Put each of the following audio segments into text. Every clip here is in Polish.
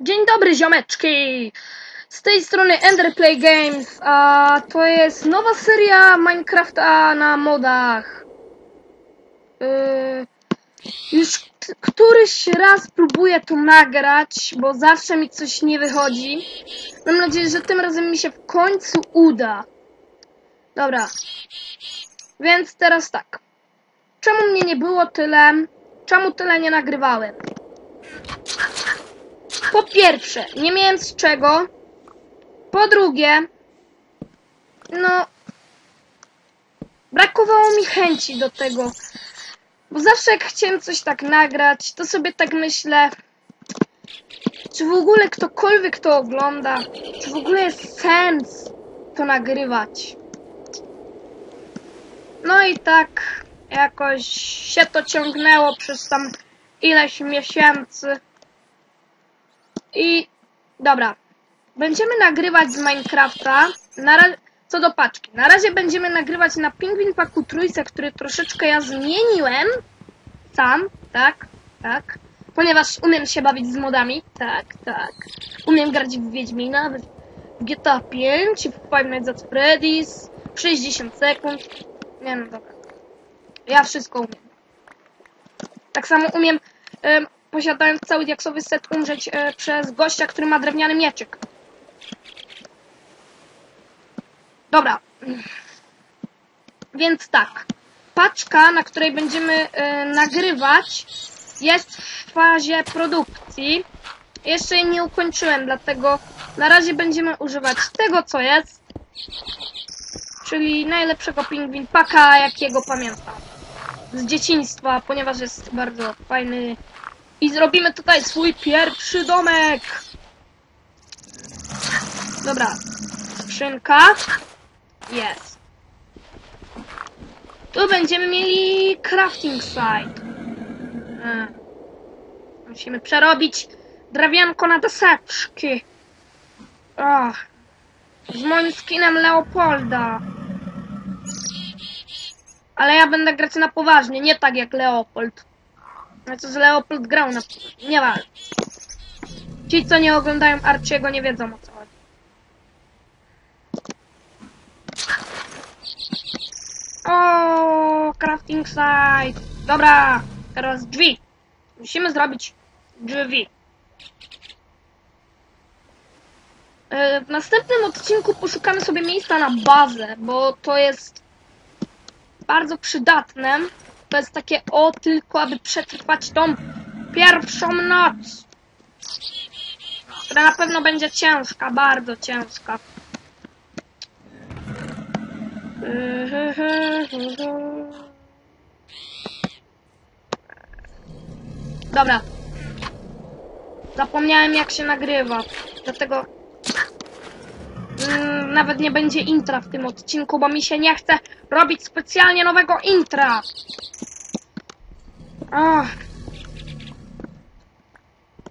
Dzień dobry ziomeczki! Z tej strony Enderplay Games, a to jest nowa seria Minecrafta na modach. Yy, już któryś raz próbuję to nagrać, bo zawsze mi coś nie wychodzi. Mam nadzieję, że tym razem mi się w końcu uda. Dobra. Więc teraz tak. Czemu mnie nie było tyle? Czemu tyle nie nagrywałem? Po pierwsze, nie miałem z czego. Po drugie, no, brakowało mi chęci do tego. Bo zawsze jak chciałem coś tak nagrać, to sobie tak myślę, czy w ogóle ktokolwiek to ogląda, czy w ogóle jest sens to nagrywać. No i tak jakoś się to ciągnęło przez tam ileś miesięcy. I dobra. Będziemy nagrywać z Minecrafta. Na co do paczki. Na razie będziemy nagrywać na Pingwin Paku Trójce, który troszeczkę ja zmieniłem. Sam, tak, tak. Ponieważ umiem się bawić z modami. Tak, tak. Umiem grać w Wiedźmina, w GTA 5, w Five Nights at Freddy's, w 60 sekund. Nie no, dobra. Ja wszystko umiem. Tak samo umiem, em, posiadając cały diaksowy set, umrzeć e, przez gościa, który ma drewniany mieczyk. Dobra. Więc tak. Paczka, na której będziemy e, nagrywać, jest w fazie produkcji. Jeszcze jej nie ukończyłem, dlatego na razie będziemy używać tego, co jest. Czyli najlepszego pingwin paka, jakiego pamiętam. Z dzieciństwa, ponieważ jest bardzo fajny. I zrobimy tutaj swój pierwszy domek. Dobra. Skrzynka. Jest. Tu będziemy mieli crafting site. Hmm. Musimy przerobić drewienko na deseczki. Ach. Z moim skinem Leopolda. Ale ja będę grać na poważnie, nie tak jak Leopold. No co z Leopold grał na nie ważne. Ci, co nie oglądają Archiego, nie wiedzą o co chodzi. O, crafting site. Dobra, teraz drzwi. Musimy zrobić drzwi. E, W następnym odcinku poszukamy sobie miejsca na bazę, bo to jest bardzo przydatne. To jest takie o tylko, aby przetrwać tą pierwszą noc. Która na pewno będzie ciężka, bardzo ciężka. Dobra. Zapomniałem jak się nagrywa. Dlatego mm, nawet nie będzie intra w tym odcinku, bo mi się nie chce robić specjalnie nowego intra. Ach.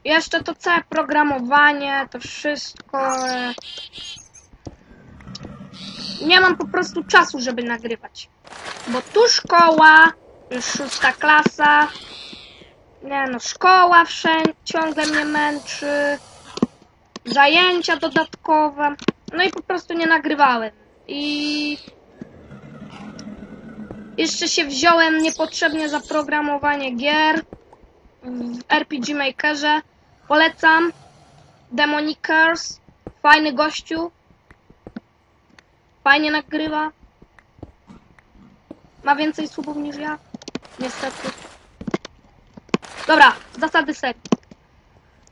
Jeszcze to całe programowanie, to wszystko. e, Nie mam po prostu czasu, żeby nagrywać. Bo tu szkoła, już szósta klasa. Nie no, szkoła wszędzie ciągle mnie męczy. Zajęcia dodatkowe. No i po prostu nie nagrywałem. I jeszcze się wziąłem niepotrzebnie za programowanie gier w RPG Makerze. Polecam. Demonikers. Fajny gościu. Fajnie nagrywa. Ma więcej subów niż ja. Niestety. Dobra, zasady serii.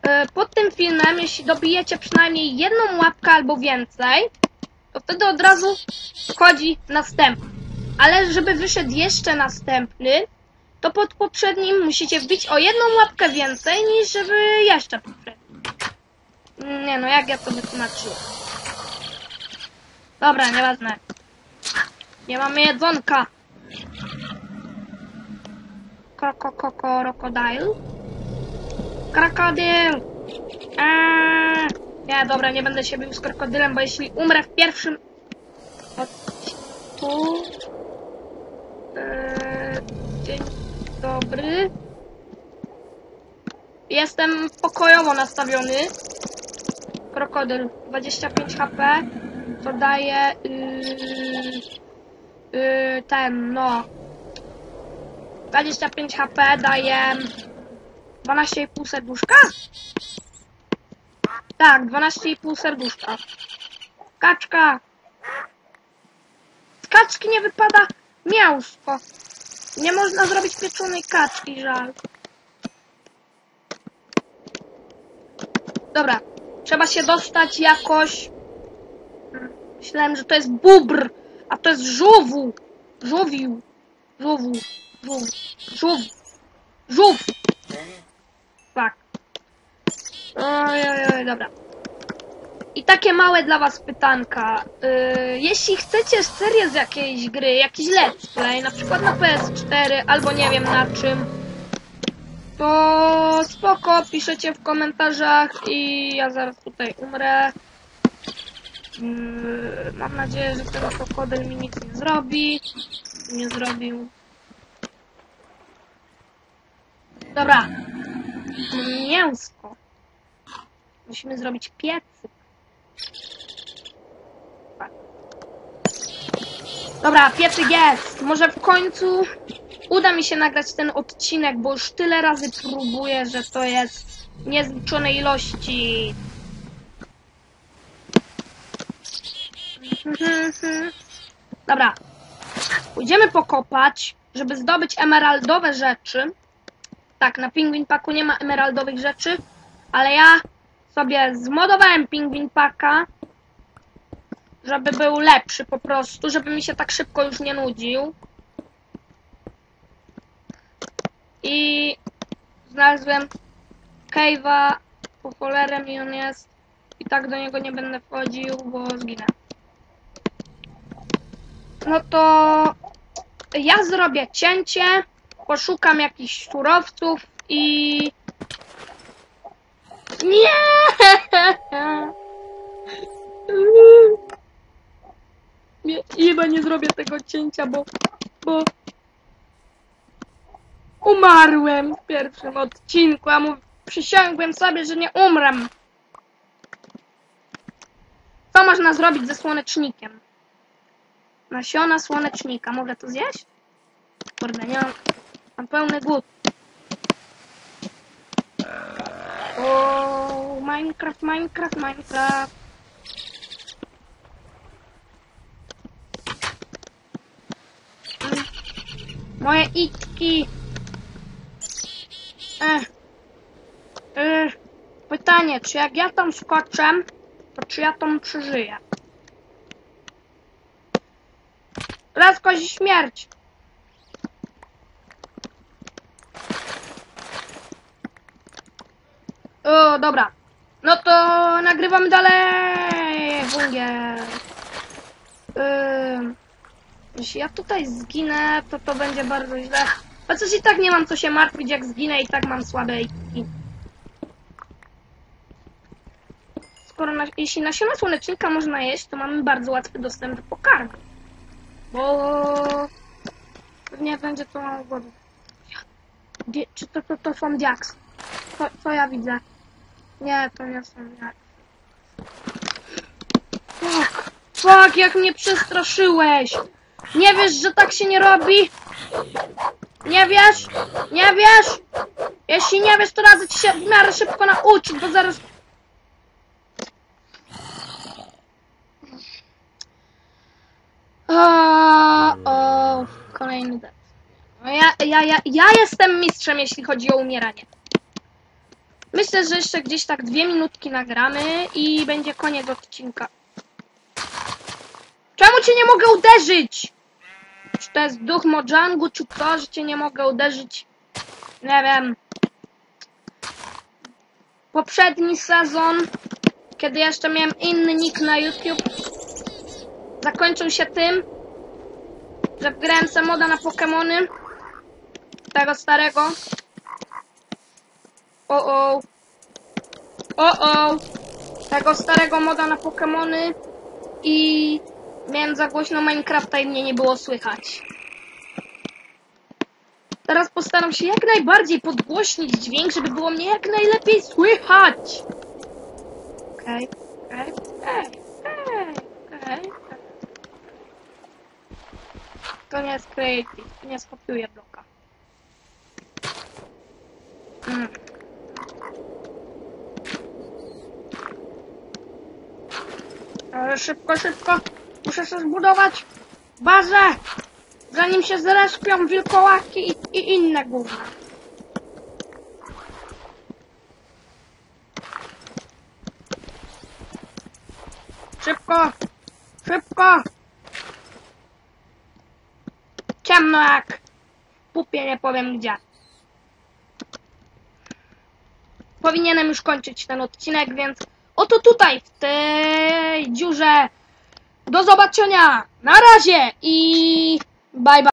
E, Pod tym filmem, jeśli dobijecie przynajmniej jedną łapkę albo więcej, to wtedy od razu wchodzi następny. Ale żeby wyszedł jeszcze następny, to pod poprzednim musicie wbić o jedną łapkę więcej niż żeby jeszcze poprzedni. Nie no, jak ja to wytłumaczyłem. Dobra, nieważne. Nie mamy jedzonka. Koko, koko, krokodyl. Krokodyl! Eee. Nie, dobra, nie będę się bił z krokodylem, bo jeśli umrę w pierwszym odcinku... Eee, dzień dobry. Jestem pokojowo nastawiony. krokodyl 25 HP, to daje yy, yy, ten, no 25 HP daje 12,5 serduszka? Tak, 12,5 serduszka. Kaczka! Z kaczki nie wypada mięsko. Nie można zrobić pieczonej kaczki, żal. Dobra, trzeba się dostać jakoś... Myślałem, że to jest bubr, a to jest żółwu. Żółwił. Żółwu. Żółw. Żółw. Żółw. Tak. Oj, oj, oj, dobra. I takie małe dla was pytanka. Yy, jeśli chcecie serię z jakiejś gry, jakiś let's play, na przykład na PS4 albo nie wiem na czym, to spoko, piszecie w komentarzach i ja zaraz tutaj umrę. Yy, mam nadzieję, że ten krokodyl mi nic nie zrobi. Nie zrobił. Dobra. Mięsko. Musimy zrobić piecyk. Dobra, piecyk jest. Może w końcu uda mi się nagrać ten odcinek, bo już tyle razy próbuję, że to jest niezliczone ilości. Dobra. Pójdziemy pokopać, żeby zdobyć emeraldowe rzeczy. Tak, na Penguin Packu nie ma emeraldowych rzeczy, ale ja sobie zmodowałem Penguin Packa, żeby był lepszy po prostu, żeby mi się tak szybko już nie nudził. I znalazłem Cave'a, po cholerę mi on jest. I tak do niego nie będę wchodził, bo zginę. No to ja zrobię cięcie, poszukam jakichś surowców i... Nie! Nie, chyba nie zrobię tego cięcia, bo... bo... Umarłem w pierwszym odcinku, a mu przysiągłem sobie, że nie umrę. Co można zrobić ze słonecznikiem? Nasiona słonecznika. Mogę to zjeść? Kurde, nie mam... Mam pełny głód. O, Minecraft, Minecraft, Minecraft. Moje itki. Ech. Ech. Pytanie, czy jak ja tam skoczę, to czy ja tam przeżyję? Kozi śmierć. O, dobra. No to nagrywamy dalej. Wungiel. Ym, jeśli ja tutaj zginę, to to będzie bardzo źle. Chociaż i tak nie mam co się martwić, jak zginę i tak mam słabe itki. Skoro na, jeśli nasiona słonecznika można jeść, to mamy bardzo łatwy dostęp do pokarmu. Bo pewnie będzie to mało wody. Czy to, to, to są diaks? Co, co ja widzę? Nie, to nie są diaks. Fuck, jak mnie przestraszyłeś! Nie wiesz, że tak się nie robi? Nie wiesz? Nie wiesz? Jeśli nie wiesz, to radzę ci się w miarę szybko nauczyć, bo zaraz... O, kolejny dead. No ja, ja, ja, ja jestem mistrzem, jeśli chodzi o umieranie. Myślę, że jeszcze gdzieś tak dwie minutki nagramy i będzie koniec odcinka. Czemu cię nie mogę uderzyć? Czy to jest duch Mojangu, czy to, że cię nie mogę uderzyć? Nie wiem. Poprzedni sezon, kiedy jeszcze miałem inny nick na YouTube, zakończył się tym, że wgrałem sobie moda na Pokemony. Tego starego. O o. O o. Tego starego moda na Pokemony. I miałem za głośno Minecrafta i mnie nie było słychać. Teraz postaram się jak najbardziej podgłośnić dźwięk, żeby było mnie jak najlepiej słychać. Okej, okej, okej, okej. To nie jest creative, nie skopiuję bloka. Mm. Ale szybko, szybko. Muszę sobie zbudować bazę, zanim się zrespią wilkołaki i, i inne gówna. Szybko! Szybko! Ciemno jak pupie, nie powiem gdzie. Powinienem już kończyć ten odcinek, więc oto tutaj, w tej dziurze. Do zobaczenia! Na razie i bye bye!